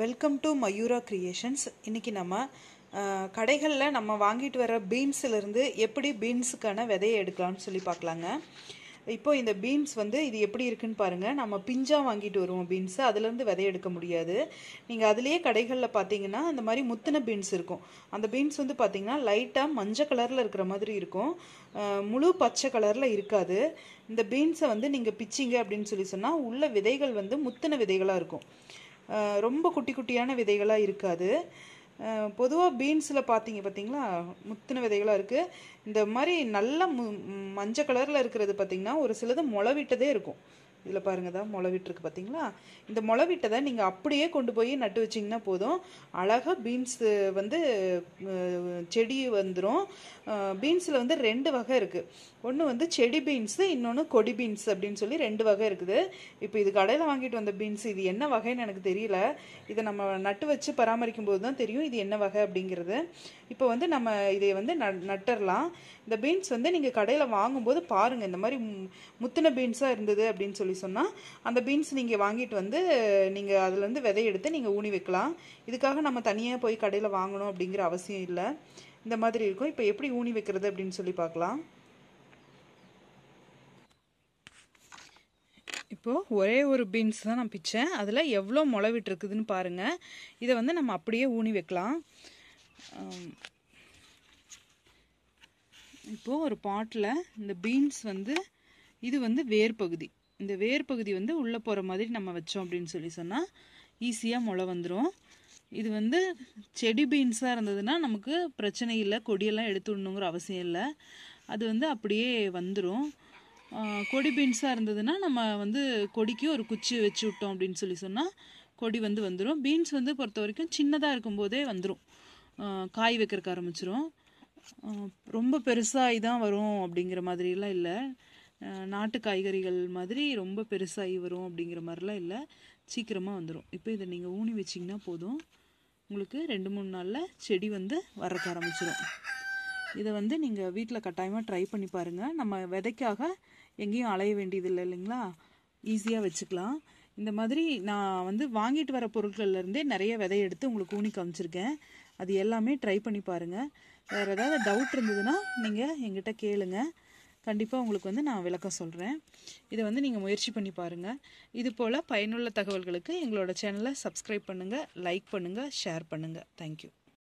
Welcome to Mayura creations இன்னைக்கு நம்ம கடைகளில் நம்ம வாங்கிட்டு வர பீன்ஸ்லேருந்து எப்படி பீன்ஸுக்கான விதையை எடுக்கலாம்னு சொல்லி பார்க்கலாங்க. இப்போ இந்த பீன்ஸ் வந்து இது எப்படி இருக்குன்னு பாருங்கள் நம்ம பிஞ்சாக வாங்கிட்டு வருவோம் பீன்ஸு. அதுலேருந்து விதை எடுக்க முடியாது. நீங்கள் அதுலேயே கடைகளில் பார்த்தீங்கன்னா அந்த மாதிரி முத்தின பீன்ஸ் இருக்கும். அந்த பீன்ஸ் வந்து பார்த்தீங்கன்னா லைட்டாக மஞ்சள் கலரில் இருக்கிற மாதிரி இருக்கும். முழு பச்சை கலரில் இருக்காது. இந்த பீன்ஸை வந்து நீங்கள் பிச்சிங்க அப்படின்னு சொல்லி சொன்னால் உள்ள விதைகள் வந்து முத்தின விதைகளாக இருக்கும். ரொம்ப குட்டி குட்டியான விதைகளாக இருக்காது. பொதுவாக பீன்ஸில் பார்த்தீங்க பார்த்தீங்களா முத்தின விதைகளாக இருக்குது இந்த மாதிரி நல்ல மு மஞ்சள் கலரில் இருக்கிறது பார்த்தீங்கன்னா ஒரு சிலது முளவிட்டதே இருக்கும். இதில் பாருங்கள் தான் முளைவிட்டுருக்கு பார்த்தீங்களா? இந்த முளை விட்டதை நீங்கள் அப்படியே கொண்டு போய் நட்டு வச்சிங்கன்னா போதும். அழகாக பீன்ஸ் வந்து செடி வந்துடும் பீன்ஸில் வந்து ரெண்டு வகை இருக்குது ஒன்று வந்து செடி பீன்ஸு இன்னொன்று கொடி பீன்ஸ் அப்படின்னு சொல்லி ரெண்டு வகை இருக்குது. இப்போ இது கடையில் வாங்கிட்டு வந்த பீன்ஸ் இது என்ன வகைன்னு எனக்கு தெரியல. இதை நம்ம நட்டு வச்சு பராமரிக்கும் போது தான் தெரியும் இது என்ன வகை அப்படிங்கிறது. இப்போ வந்து நம்ம இதை வந்து ந- நட்டுறலாம். இந்த பீன்ஸ் வந்து நீங்கள் கடையில் வாங்கும்போது பாருங்கள் இந்த மாதிரி முத்தின பீன்ஸாக இருந்தது அப்படின்னு சொல்லி சொன்னால் அந்த பீன்ஸ் நீங்கள் வாங்கிட்டு வந்து நீங்கள் அதுலேருந்து விதையெடுத்து நீங்கள் ஊனி வைக்கலாம். இதுக்காக நம்ம தனியாக போய் கடையில் வாங்கணும் அப்படிங்கிற அவசியம் இல்லை. இந்த மாதிரி இருக்கும். இப்போ எப்படி ஊனி வைக்கிறது அப்படின்னு சொல்லி பார்க்கலாம். இப்போது ஒரே ஒரு பீன்ஸ் தான் நான் பிச்சேன். அதில் எவ்வளோ முளை விட்டுருக்குதுன்னு பாருங்கள் இதை வந்து நம்ம அப்படியே ஊனி வைக்கலாம். Um, இப்போது ஒரு பாட்டில் இந்த பீன்ஸ் வந்து இது வந்து வேர் பகுதி இந்த வேர் பகுதி வந்து உள்ளே போகிற மாதிரி நம்ம வச்சோம் அப்படின்னு சொல்லி சொன்னால் ஈஸியாக முளை வந்துடும் இது வந்து செடி பீன்ஸாக இருந்ததுன்னா நமக்கு பிரச்சனை இல்லை கொடியெல்லாம் எடுத்து விடணுங்கிற அவசியம் இல்லை. அது வந்து அப்படியே வந்துடும் கொடி பீன்ஸாக இருந்ததுன்னா நம்ம வந்து கொடிக்கு ஒரு குச்சி வச்சு விட்டோம் அப்படின்னு சொல்லி சொன்னால் கொடி வந்து வந்துடும் பீன்ஸ் வந்து பொறுத்த வரைக்கும் சின்னதாக இருக்கும்போதே வந்துடும் காய் வைக்கிறக்க ஆரம்பிச்சிரும். ரொம்ப பெருசாகி தான் வரும் அப்படிங்கிற மாதிரிலாம் இல்லை. நாட்டு காய்கறிகள் மாதிரி ரொம்ப பெருசாகி வரும் அப்படிங்கிற மாதிரிலாம் இல்லை. சீக்கிரமாக வந்துடும் இப்போ இதை நீங்கள் ஊனி வச்சிங்கன்னா போதும். உங்களுக்கு ரெண்டு மூணு நாளில் செடி வந்து வரக்க ஆரம்பிச்சிடும் இதை வந்து நீங்கள் வீட்டில் கட்டாயமாக ட்ரை பண்ணி பாருங்கள் நம்ம விதைக்காக எங்கேயும் அலைய வேண்டியதில்லை இல்லைங்களா? ஈஸியாக வச்சுக்கலாம். இந்த மாதிரி நான் வந்து வாங்கிட்டு வர பொருட்கள்லேருந்தே நிறைய விதை எடுத்து உங்களுக்கு ஊனி காமிச்சிருக்கேன் அது எல்லாமே ட்ரை பண்ணி பாருங்கள் வேறு ஏதாவது டவுட் இருந்ததுன்னா நீங்கள் எங்கிட்ட கேளுங்க. கண்டிப்பாக உங்களுக்கு வந்து நான் விளக்கம் சொல்கிறேன் இதை வந்து நீங்கள் முயற்சி பண்ணி பாருங்கள் இது போல் பயனுள்ள தகவல்களுக்கு எங்களோட சேனலை சப்ஸ்கிரைப் பண்ணுங்கள் லைக் பண்ணுங்கள் ஷேர் பண்ணுங்கள் தேங்க்யூ